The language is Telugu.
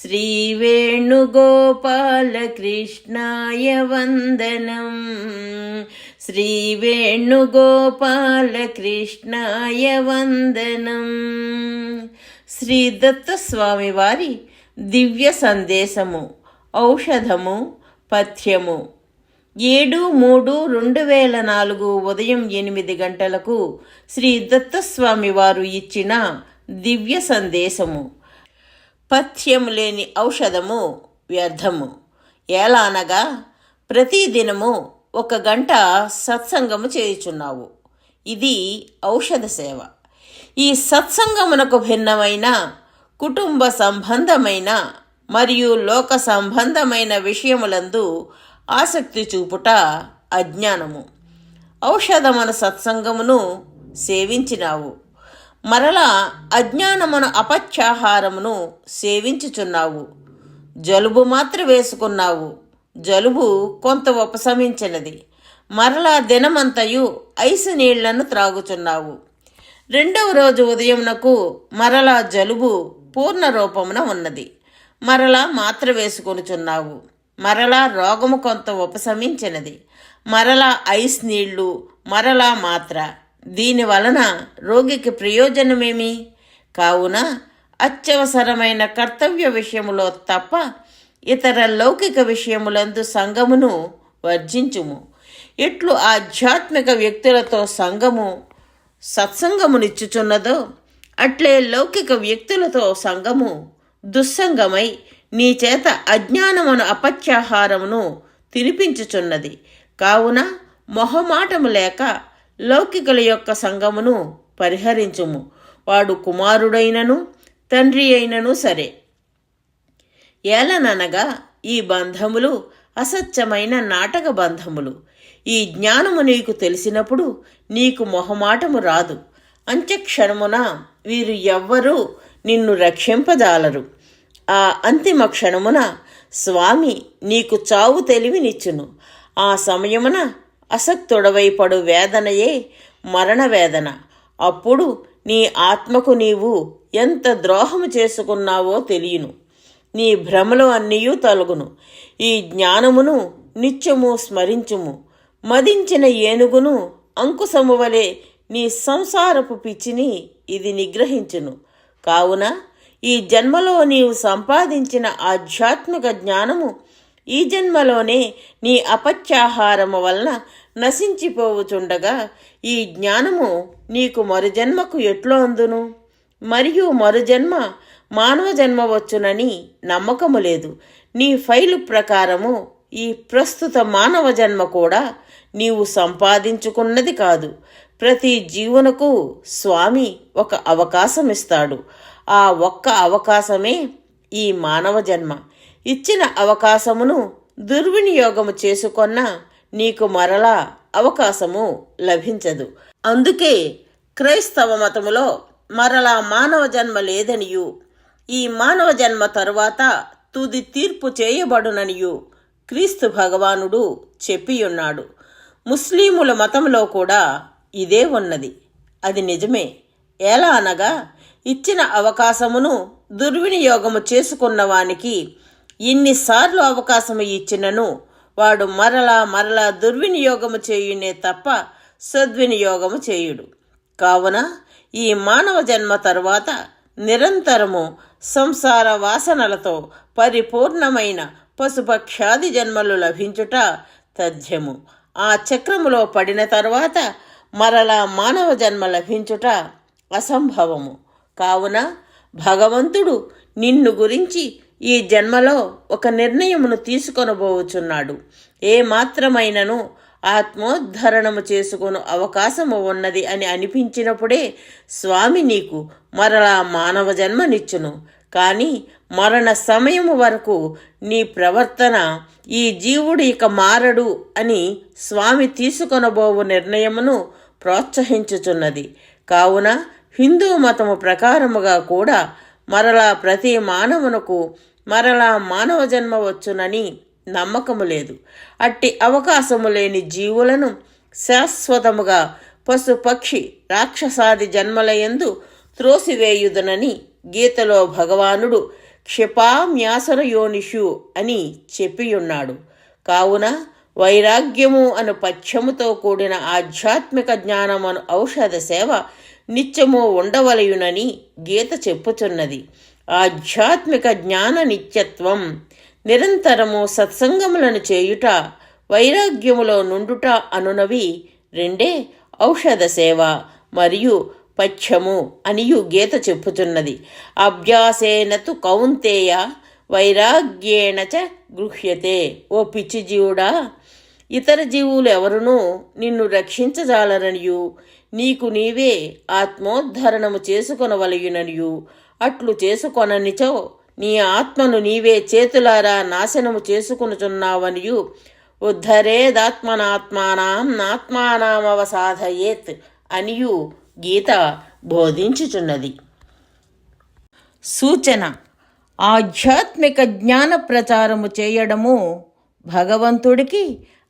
श्रीवेणुगोपालकृष्णाय वन्दनम् శ్రీవేణుగోపాలకృష్ణాయ వందనం శ్రీ దత్తస్వామి వారి దివ్య సందేశము ఔషధము పథ్యము ఏడు మూడు రెండు వేల నాలుగు ఉదయం ఎనిమిది గంటలకు శ్రీ దత్తస్వామి వారు ఇచ్చిన దివ్య సందేశము పథ్యము లేని ఔషధము వ్యర్థము. ఎలా అనగా ప్రతిదినము ఒక గంట సత్సంగము చేయుచున్నావు. ఇది ఔషధ సేవ. ఈ సత్సంగమునకు భిన్నమైన కుటుంబ సంబంధమైన మరియు లోక సంబంధమైన విషయములందు ఆసక్తి చూపుట అజ్ఞానము. ఔషధమున సత్సంగమును సేవించినావు. మరలా అజ్ఞానమున అపత్యాహారమును సేవించుచున్నావు. జలుబు మాత్ర వేసుకున్నావు. జలుబు కొంత ఉపశమించినది. మరలా దినమంతయు ఐసు నీళ్ళను త్రాగుచున్నావు. రెండవ రోజు ఉదయమునకు మరలా జలుబు పూర్ణ రూపమున ఉన్నది. మరలా మాత్ర వేసుకొనుచున్నావు. మరలా రోగము కొంత ఉపశమించినది. మరలా ఐస్ నీళ్ళు మరలా మాత్ర. దీని వలన రోగికి ప్రయోజనమేమి? కావున అత్యవసరమైన కర్తవ్య విషయములో తప్ప ఇతర లౌకిక విషయములందు సంగమును వర్జించుము. ఎట్లు ఆధ్యాత్మిక వ్యక్తులతో సంగము సత్సంగమునిచ్చుచున్నదో అట్లే లౌకిక వ్యక్తులతో సంగము దుస్సంగమై నీ చేత అజ్ఞానమును అపత్యాహారమును తినిపించుచున్నది. కావున మొహమాటము లేక లౌకికుల యొక్క సంగమును పరిహరించుము. వాడు కుమారుడైనను తండ్రి అయినను సరే. ఏలననగా ఈ బంధములు అసత్యమైన నాటక బంధములు. ఈ జ్ఞానము నీకు తెలిసినప్పుడు నీకు మొహమాటము రాదు. అంత్యక్షణమున వీరు ఎవ్వరూ నిన్ను రక్షింపజాలరు. ఆ అంతిమ క్షణమున స్వామి నీకు చావు తెలివినిచ్చును. ఆ సమయమున అసక్తుడవైపడు వేదనయే మరణ వేదన. అప్పుడు నీ ఆత్మకు నీవు ఎంత ద్రోహము చేసుకున్నావో తెలియను. నీ భ్రమలు అన్నీయూ తొలగును. ఈ జ్ఞానమును నిత్యము స్మరించుము. మదించిన ఏనుగును అంకుశము వలె నీ సంసారపు పిచ్చిని ఇది నిగ్రహించును. కావున ఈ జన్మలో నీవు సంపాదించిన ఆధ్యాత్మిక జ్ఞానము ఈ జన్మలోనే నీ అపత్యాహారము వలన నశించిపోవుచుండగా ఈ జ్ఞానము నీకు మరుజన్మకు ఎట్లో అందును? మరియు మరుజన్మ మానవ జన్మ వచ్చునని నమ్మకము లేదు. నీ ఫైలు ప్రకారము ఈ ప్రస్తుత మానవ జన్మ కూడా నీవు సంపాదించుకున్నది కాదు. ప్రతి జీవునకు స్వామి ఒక అవకాశం ఇస్తాడు ఆ ఒక్క అవకాశమే ఈ మానవ జన్మ. ఇచ్చిన అవకాశమును దుర్వినియోగము చేసుకొన్న నీకు మరలా అవకాశము లభించదు. అందుకే క్రైస్తవ మతములో మరలా మానవ జన్మ లేదనియు. ఈ మానవ జన్మ తరువాత తుది తీర్పు చేయబడుననియు క్రీస్తు భగవానుడు చెప్పియున్నాడు. ముస్లిముల మతంలో కూడా ఇదే ఉన్నది. అది నిజమే. ఎలా అనగా ఇచ్చిన అవకాశమును దుర్వినియోగము చేసుకున్న వానికి అవకాశము ఇచ్చినను వాడు మరలా మరలా దుర్వినియోగము చేయునే తప్ప సద్వినియోగము చేయుడు. కావున ఈ మానవ జన్మ తరువాత నిరంతరము సంసార వాసనలతో పరిపూర్ణమైన పశుపక్షాది జన్మలు లభించుట తథ్యము. ఆ చక్రములో పడిన తరువాత మరలా మానవ జన్మ లభించుట అసంభవము. కావున భగవంతుడు నిన్ను గురించి ఈ జన్మలో ఒక నిర్ణయమును తీసుకొనబోచున్నాడు. ఏ మాత్రమైనను ఆత్మోద్ధరణము చేసుకుని అవకాశము ఉన్నది అని అనిపించినప్పుడే స్వామి నీకు మరలా మానవ జన్మనిచ్చును. కానీ మరణ సమయం వరకు నీ ప్రవర్తన ఈ జీవుడు ఇక మారడు అని స్వామి తీసుకొనబోవు నిర్ణయమును ప్రోత్సహించుచున్నది. కావున హిందూ మతము ప్రకారముగా కూడా మరలా ప్రతి మానవునకు మరలా మానవ జన్మ వచ్చునని నమ్మకము లేదు. అట్టి అవకాశము లేని జీవులను శాశ్వతముగా పశుపక్షి రాక్షసాది జన్మలయందు త్రోసివేయుదునని గీతలో భగవానుడు క్షిపామ్యాసర యోనిషు అని చెప్పియున్నాడు. కావున వైరాగ్యము అను పథ్యముతో కూడిన ఆధ్యాత్మిక జ్ఞానమను ఔషధ సేవ నిత్యము ఉండవలయునని గీత చెప్పుచున్నది. ఆధ్యాత్మిక జ్ఞాన నిత్యత్వం నిరంతరము సత్సంగములను చేయుట వైరాగ్యములో నుండుట అనునవి రెండే ఔషధ సేవ మరియు పథ్యము అనియు గీత చెప్పుచున్నది. అభ్యాసేనతు కౌంతేయ వైరాగ్యేణ చ గృహ్యతే. ఓ పిచ్చి జీవుడా ఇతర జీవులు ఎవరునూ నిన్ను రక్షించజాలరనియు. నీకు నీవే ఆత్మోద్ధరణము చేసుకొనవలయుననియు. అట్లు చేసుకొననిచో నీ ఆత్మను నీవే చేతులారా నాశనము చేసుకునుచున్నావనియు. ఉద్ధరేదాత్మనాత్మానాం నాత్మానామవసాధయేత్ అనియు గీత బోధించుచున్నది. సూచన. ఆధ్యాత్మిక జ్ఞాన ప్రచారము చేయడము భగవంతుడికి